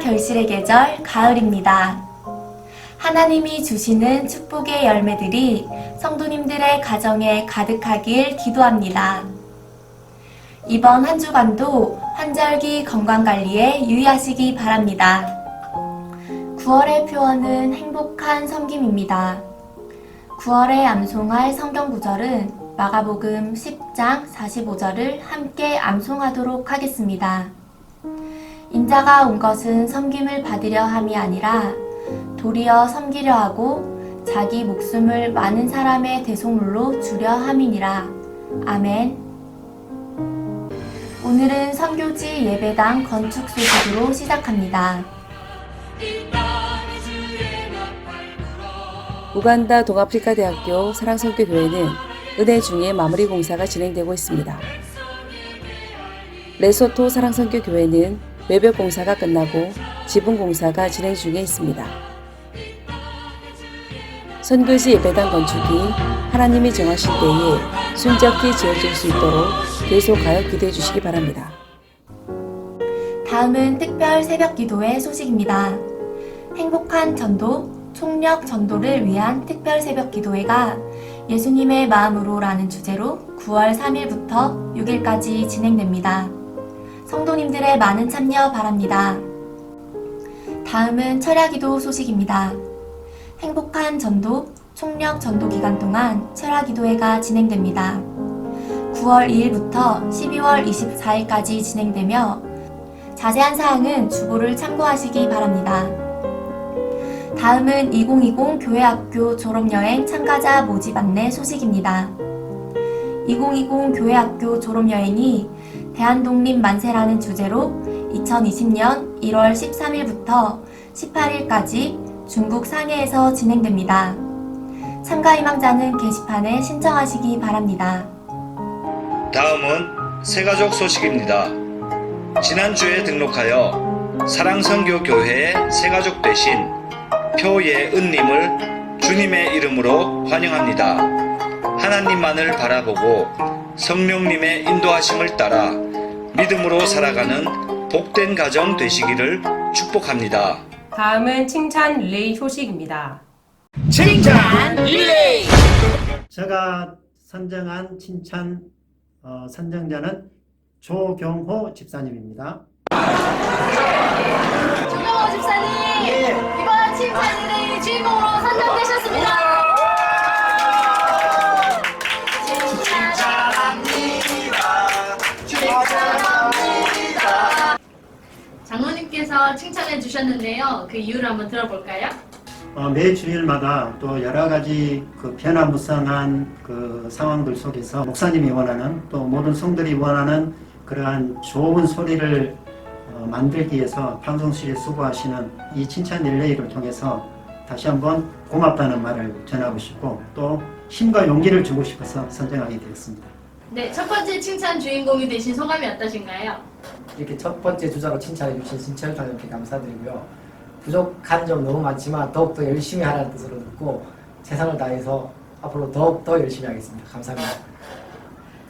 결실의 계절 가을입니다. 하나님이 주시는 축복의 열매들이 성도님들의 가정에 가득하길 기도합니다. 이번 한 주간도 환절기 건강관리에 유의하시기 바랍니다. 9월의 표어는 행복한 섬김입니다. 9월에 암송할 성경 구절은 마가복음 10장 45절을 함께 암송하도록 하겠습니다. 인자가 온 것은 섬김을 받으려 함이 아니라 도리어 섬기려 하고 자기 목숨을 많은 사람의 대속물로 주려 함이니라. 아멘. 오늘은 선교지 예배당 건축 소식으로 시작합니다. 우간다 동아프리카 대학교 사랑성교 교회는 은혜 중에 마무리 공사가 진행되고 있습니다. 레소토 사랑성교 교회는 외벽 공사가 끝나고 지붕 공사가 진행 중에 있습니다. 선교지 예배당 건축이 하나님이 정하실 때에 순적히 지어질 수 있도록 계속하여 기도해 주시기 바랍니다. 다음은 특별 새벽 기도의 소식입니다. 행복한 전도, 총력 전도를 위한 특별 새벽 기도회가 예수님의 마음으로라는 주제로 9월 3일부터 6일까지 진행됩니다. 성도님들의 많은 참여 바랍니다. 다음은 철야 기도 소식입니다. 행복한 전도, 총력 전도 기간 동안 철야 기도회가 진행됩니다. 9월 2일부터 12월 24일까지 진행되며 자세한 사항은 주보를 참고하시기 바랍니다. 다음은 2020 교회학교 졸업여행 참가자 모집 안내 소식입니다. 2020 교회학교 졸업여행이 대한독립 만세라는 주제로 2020년 1월 13일부터 18일까지 중국 상해에서 진행됩니다. 참가 희망자는 게시판에 신청하시기 바랍니다. 다음은 새가족 소식입니다. 지난주에 등록하여 사랑선교 교회의 새가족 되신 표예은님을 주님의 이름으로 환영합니다. 하나님만을 바라보고 성령님의 인도하심을 따라 믿음으로 살아가는 복된 가정 되시기를 축복합니다. 다음은 칭찬 릴레이 소식입니다. 제가 선정한 칭찬 어, 선정자는 조경호 집사님입니다. 조경호 집사님 이번 칭찬일의 주 장로님께서 칭찬해 주셨는데요. 그 이유를 한번 들어볼까요? 어, 매 주일마다 또 여러 가지 그 변화무쌍한 그 상황들 속에서 목사님이 원하는 또 모든 성들이 원하는 그러한 좋은 소리를 어, 만들기 위해서 방송실에 수고하시는 이 칭찬 릴레이를 통해서 다시 한번 고맙다는 말을 전하고 싶고 또 힘과 용기를 주고 싶어서 선정하게 되었습니다. 네, 첫 번째 칭찬 주인공이 되신 소감이 어떠신가요? 이렇게 첫 번째 주자로 칭찬해 주신 신철장님께 감사드리고요. 부족한 점 너무 많지만 더욱더 열심히 하라는 뜻으로 듣고 최선을 다해서 앞으로 더욱더 열심히 하겠습니다. 감사합니다.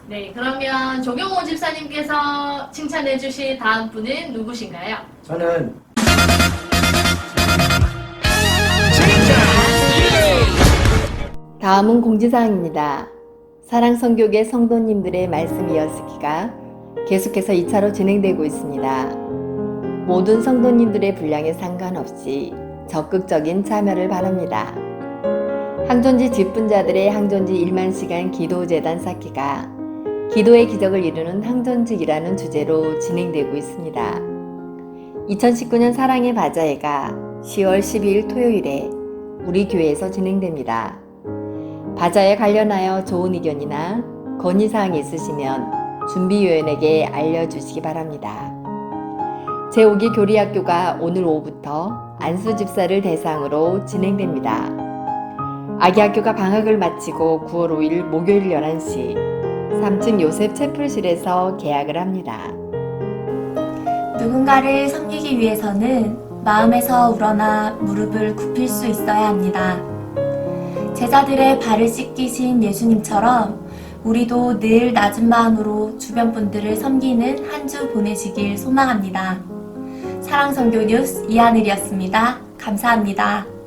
네, 그러면 조경호 집사님께서 칭찬해 주실 다음 분은 누구신가요? 저는 다음은 공지사항입니다. 사랑성교계 성도님들의 말씀 이어쓰기가 계속해서 2차로 진행되고 있습니다. 모든 성도님들의 분량에 상관없이 적극적인 참여를 바랍니다. 항존지 직분자들의 항존지 1만 시간 기도재단 쌓기가 기도의 기적을 이루는 항존직이라는 주제로 진행되고 있습니다. 2019년 사랑의 바자회가 10월 12일 토요일에 우리 교회에서 진행됩니다. 바자에 관련하여 좋은 의견이나 건의사항이 있으시면 준비위원에게 알려주시기 바랍니다. 제5기 교리학교가 오늘 오후부터 안수 집사를 대상으로 진행됩니다. 아기 학교가 방학을 마치고 9월 5일 목요일 11시 3층 요셉 채플실에서 개학을 합니다. 누군가를 섬기기 위해서는 마음에서 우러나 무릎을 굽힐 수 있어야 합니다. 제자들의 발을 씻기신 예수님처럼 우리도 늘 낮은 마음으로 주변 분들을 섬기는 한 주 보내시길 소망합니다. 사랑선교 뉴스 이하늘이었습니다. 감사합니다.